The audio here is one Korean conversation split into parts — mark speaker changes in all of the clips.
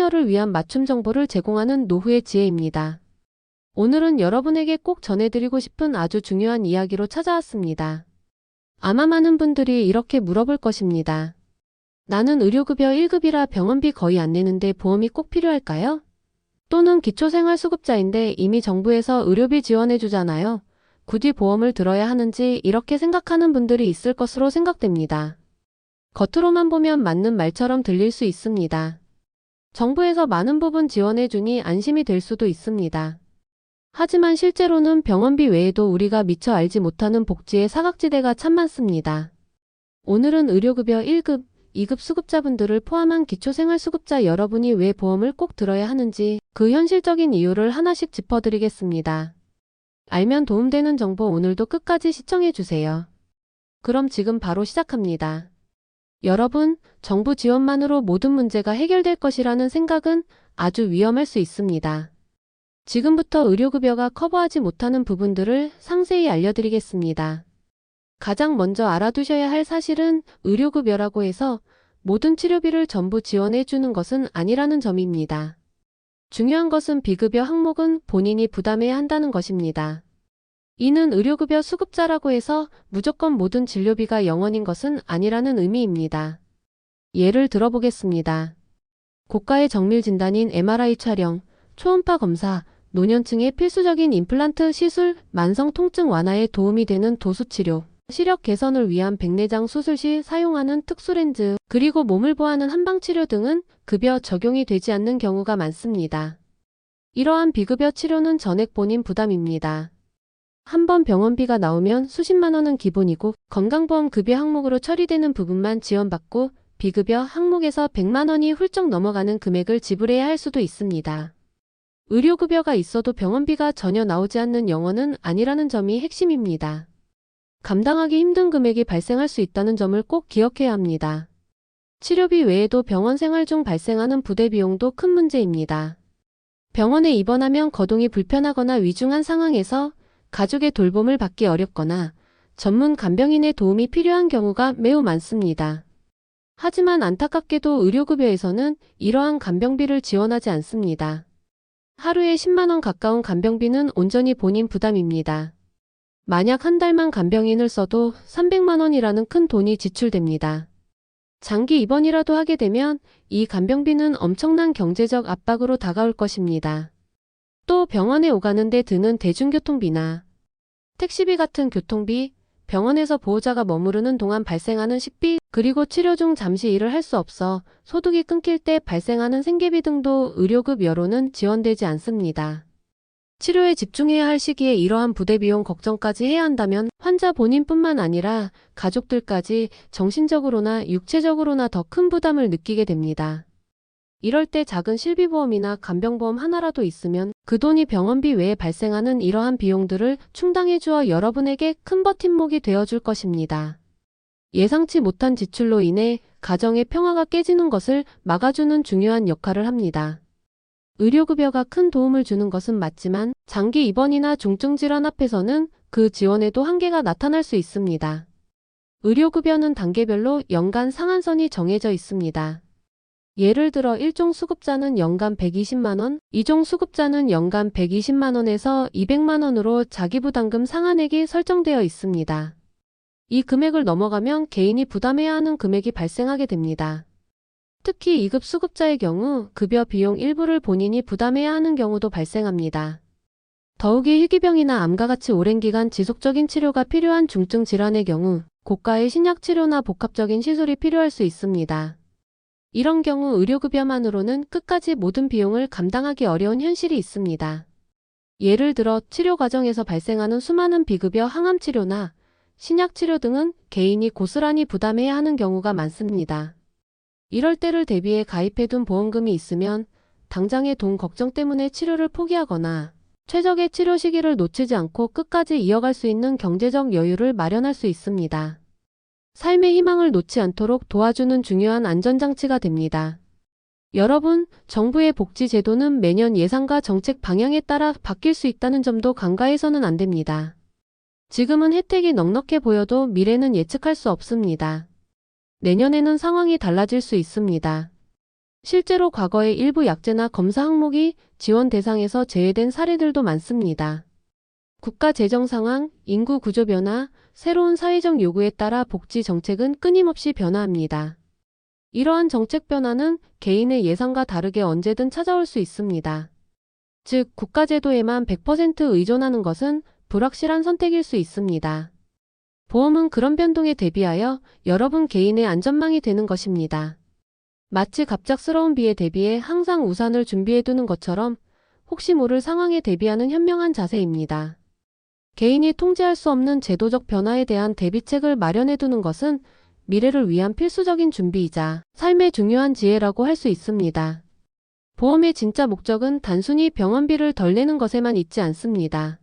Speaker 1: 시니어를 위한 맞춤 정보를 제공하는 노후의 지혜입니다. 오늘은 여러분에게 꼭 전해드리고 싶은 아주 중요한 이야기로 찾아왔습니다. 아마 많은 분들이 이렇게 물어볼 것입니다. 나는 의료급여 1급이라 병원비 거의 안 내는데 보험이 꼭 필요할까요? 또는 기초생활수급자인데 이미 정부에서 의료비 지원해주잖아요. 굳이 보험을 들어야 하는지 이렇게 생각하는 분들이 있을 것으로 생각됩니다. 겉으로만 보면 맞는 말처럼 들릴 수 있습니다. 정부에서 많은 부분 지원해주니 안심이 될 수도 있습니다. 하지만 실제로는 병원비 외에도 우리가 미처 알지 못하는 복지의 사각지대가 참 많습니다. 오늘은 의료급여 1급, 2급 수급자분들을 포함한 기초생활수급자 여러분이 왜 보험을 꼭 들어야 하는지 그 현실적인 이유를 하나씩 짚어드리겠습니다. 알면 도움되는 정보 오늘도 끝까지 시청해주세요. 그럼 지금 바로 시작합니다. 여러분, 정부 지원만으로 모든 문제가 해결될 것이라는 생각은 아주 위험할 수 있습니다. 지금부터 의료급여가 커버하지 못하는 부분들을 상세히 알려드리겠습니다. 가장 먼저 알아두셔야 할 사실은 의료급여라고 해서 모든 치료비를 전부 지원해 주는 것은 아니라는 점입니다. 중요한 것은 비급여 항목은 본인이 부담해야 한다는 것입니다. 이는 의료급여 수급자라고 해서 무조건 모든 진료비가 0원인 것은 아니라는 의미입니다. 예를 들어보겠습니다. 고가의 정밀 진단인 MRI 촬영, 초음파 검사, 노년층의 필수적인 임플란트 시술, 만성 통증 완화에 도움이 되는 도수치료, 시력 개선을 위한 백내장 수술 시 사용하는 특수렌즈, 그리고 몸을 보하는 한방치료 등은 급여 적용이 되지 않는 경우가 많습니다. 이러한 비급여 치료는 전액 본인 부담입니다. 한 번 병원비가 나오면 수십만 원은 기본이고 건강보험 급여 항목으로 처리되는 부분만 지원받고 비급여 항목에서 100만 원이 훌쩍 넘어가는 금액을 지불해야 할 수도 있습니다. 의료급여가 있어도 병원비가 전혀 나오지 않는 영어는 아니라는 점이 핵심입니다. 감당하기 힘든 금액이 발생할 수 있다는 점을 꼭 기억해야 합니다. 치료비 외에도 병원 생활 중 발생하는 부대 비용도 큰 문제입니다. 병원에 입원하면 거동이 불편하거나 위중한 상황에서 가족의 돌봄을 받기 어렵거나 전문 간병인의 도움이 필요한 경우가 매우 많습니다. 하지만 안타깝게도 의료급여에서는 이러한 간병비를 지원하지 않습니다. 하루에 10만원 가까운 간병비는 온전히 본인 부담입니다. 만약 한 달만 간병인을 써도 300만원이라는 큰 돈이 지출됩니다. 장기 입원이라도 하게 되면 이 간병비는 엄청난 경제적 압박으로 다가올 것입니다. 또 병원에 오가는데 드는 대중교통비나 택시비 같은 교통비, 병원에서 보호자가 머무르는 동안 발생하는 식비, 그리고 치료 중 잠시 일을 할 수 없어 소득이 끊길 때 발생하는 생계비 등도 의료급 여로는 지원되지 않습니다. 치료에 집중해야 할 시기에 이러한 부대 비용 걱정까지 해야 한다면 환자 본인뿐만 아니라 가족들까지 정신적으로나 육체적으로나 더 큰 부담을 느끼게 됩니다. 이럴 때 작은 실비보험이나 간병보험 하나라도 있으면 그 돈이 병원비 외에 발생하는 이러한 비용들을 충당해 주어 여러분에게 큰 버팀목이 되어줄 것입니다. 예상치 못한 지출로 인해 가정의 평화가 깨지는 것을 막아주는 중요한 역할을 합니다. 의료급여가 큰 도움을 주는 것은 맞지만 장기 입원이나 중증 질환 앞에서는 그 지원에도 한계가 나타날 수 있습니다. 의료급여는 단계별로 연간 상한선이 정해져 있습니다. 예를 들어 1종 수급자는 연간 120만원, 2종 수급자는 연간 120만원에서 200만원으로 자기부담금 상한액이 설정되어 있습니다. 이 금액을 넘어가면 개인이 부담해야 하는 금액이 발생하게 됩니다. 특히 2급 수급자의 경우 급여 비용 일부를 본인이 부담해야 하는 경우도 발생합니다. 더욱이 희귀병이나 암과 같이 오랜 기간 지속적인 치료가 필요한 중증 질환의 경우 고가의 신약 치료나 복합적인 시술이 필요할 수 있습니다. 이런 경우 의료급여만으로는 끝까지 모든 비용을 감당하기 어려운 현실이 있습니다. 예를 들어 치료 과정에서 발생하는 수많은 비급여 항암 치료나 신약 치료 등은 개인이 고스란히 부담해야 하는 경우가 많습니다. 이럴 때를 대비해 가입해둔 보험금이 있으면 당장의 돈 걱정 때문에 치료를 포기하거나 최적의 치료 시기를 놓치지 않고 끝까지 이어갈 수 있는 경제적 여유를 마련할 수 있습니다. 삶의 희망을 놓지 않도록 도와주는 중요한 안전장치가 됩니다. 여러분, 정부의 복지 제도는 매년 예산과 정책 방향에 따라 바뀔 수 있다는 점도 간과해서는 안 됩니다. 지금은 혜택이 넉넉해 보여도 미래는 예측할 수 없습니다. 내년에는 상황이 달라질 수 있습니다. 실제로 과거에 일부 약제나 검사 항목이 지원 대상에서 제외된 사례들도 많습니다. 국가 재정 상황, 인구 구조 변화, 새로운 사회적 요구에 따라 복지 정책은 끊임없이 변화합니다. 이러한 정책 변화는 개인의 예상과 다르게 언제든 찾아올 수 있습니다. 즉, 국가제도에만 100% 의존하는 것은 불확실한 선택일 수 있습니다. 보험은 그런 변동에 대비하여 여러분 개인의 안전망이 되는 것입니다. 마치 갑작스러운 비에 대비해 항상 우산을 준비해 두는 것처럼 혹시 모를 상황에 대비하는 현명한 자세입니다. 개인이 통제할 수 없는 제도적 변화에 대한 대비책을 마련해 두는 것은 미래를 위한 필수적인 준비이자 삶의 중요한 지혜라고 할 수 있습니다. 보험의 진짜 목적은 단순히 병원비를 덜 내는 것에만 있지 않습니다.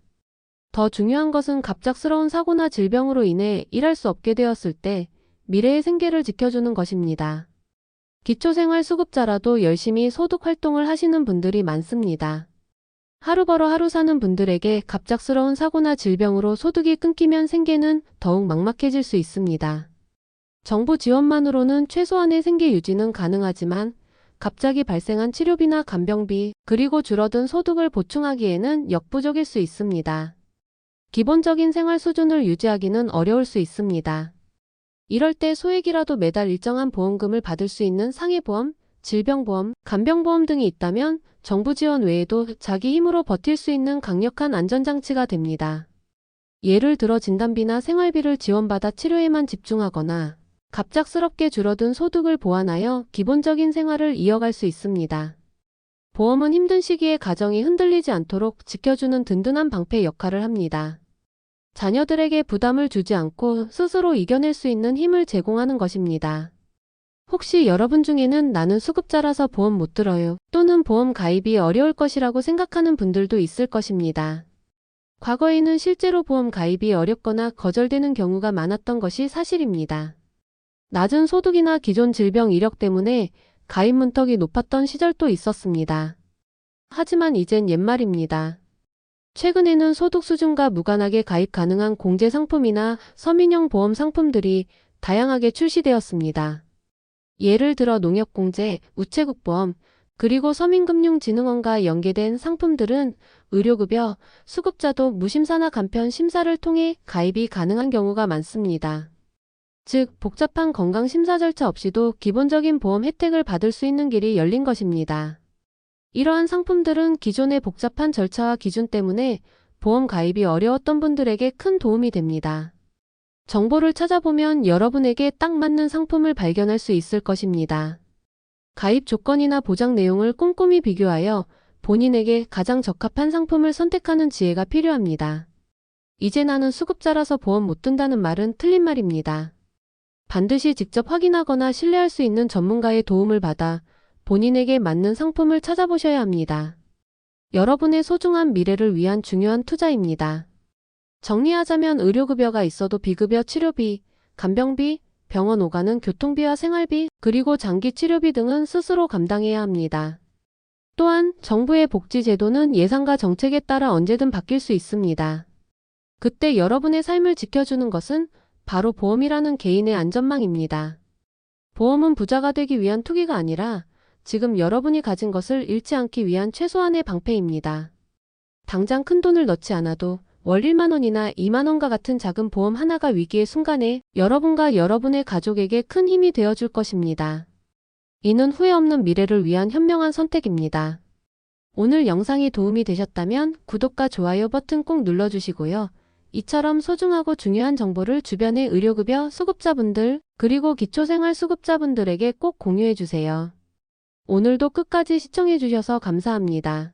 Speaker 1: 더 중요한 것은 갑작스러운 사고나 질병으로 인해 일할 수 없게 되었을 때 미래의 생계를 지켜주는 것입니다. 기초생활 수급자라도 열심히 소득 활동을 하시는 분들이 많습니다. 하루 벌어 하루 사는 분들에게 갑작스러운 사고나 질병으로 소득이 끊기면 생계는 더욱 막막해질 수 있습니다. 정부 지원만으로는 최소한의 생계 유지는 가능하지만 갑자기 발생한 치료비나 간병비, 그리고 줄어든 소득을 보충하기에는 역부족일 수 있습니다. 기본적인 생활 수준을 유지하기는 어려울 수 있습니다. 이럴 때 소액이라도 매달 일정한 보험금을 받을 수 있는 상해보험, 질병보험, 간병보험 등이 있다면 정부 지원 외에도 자기 힘으로 버틸 수 있는 강력한 안전장치가 됩니다. 예를 들어 진단비나 생활비를 지원받아 치료에만 집중하거나 갑작스럽게 줄어든 소득을 보완하여 기본적인 생활을 이어갈 수 있습니다. 보험은 힘든 시기에 가정이 흔들리지 않도록 지켜주는 든든한 방패 역할을 합니다. 자녀들에게 부담을 주지 않고 스스로 이겨낼 수 있는 힘을 제공하는 것입니다. 혹시 여러분 중에는 나는 수급자라서 보험 못 들어요 또는 보험 가입이 어려울 것이라고 생각하는 분들도 있을 것입니다. 과거에는 실제로 보험 가입이 어렵거나 거절되는 경우가 많았던 것이 사실입니다. 낮은 소득이나 기존 질병 이력 때문에 가입 문턱이 높았던 시절도 있었습니다. 하지만 이젠 옛말입니다. 최근에는 소득 수준과 무관하게 가입 가능한 공제 상품이나 서민형 보험 상품들이 다양하게 출시되었습니다. 예를 들어 농협공제, 우체국보험, 그리고 서민금융진흥원과 연계된 상품들은 의료급여, 수급자도 무심사나 간편 심사를 통해 가입이 가능한 경우가 많습니다. 즉, 복잡한 건강심사 절차 없이도 기본적인 보험 혜택을 받을 수 있는 길이 열린 것입니다. 이러한 상품들은 기존의 복잡한 절차와 기준 때문에 보험 가입이 어려웠던 분들에게 큰 도움이 됩니다. 정보를 찾아보면 여러분에게 딱 맞는 상품을 발견할 수 있을 것입니다. 가입 조건이나 보장 내용을 꼼꼼히 비교하여 본인에게 가장 적합한 상품을 선택하는 지혜가 필요합니다. 이제 나는 수급자라서 보험 못 든다는 말은 틀린 말입니다. 반드시 직접 확인하거나 신뢰할 수 있는 전문가의 도움을 받아 본인에게 맞는 상품을 찾아보셔야 합니다. 여러분의 소중한 미래를 위한 중요한 투자입니다. 정리하자면 의료급여가 있어도 비급여 치료비, 간병비, 병원 오가는 교통비와 생활비, 그리고 장기 치료비 등은 스스로 감당해야 합니다. 또한 정부의 복지 제도는 예산과 정책에 따라 언제든 바뀔 수 있습니다. 그때 여러분의 삶을 지켜주는 것은 바로 보험이라는 개인의 안전망입니다. 보험은 부자가 되기 위한 투기가 아니라 지금 여러분이 가진 것을 잃지 않기 위한 최소한의 방패입니다. 당장 큰 돈을 넣지 않아도 월 1만 원이나 2만 원과 같은 작은 보험 하나가 위기의 순간에 여러분과 여러분의 가족에게 큰 힘이 되어줄 것입니다. 이는 후회 없는 미래를 위한 현명한 선택입니다. 오늘 영상이 도움이 되셨다면 구독과 좋아요 버튼 꼭 눌러주시고요. 이처럼 소중하고 중요한 정보를 주변의 의료급여 수급자분들 그리고 기초생활 수급자분들에게 꼭 공유해주세요. 오늘도 끝까지 시청해주셔서 감사합니다.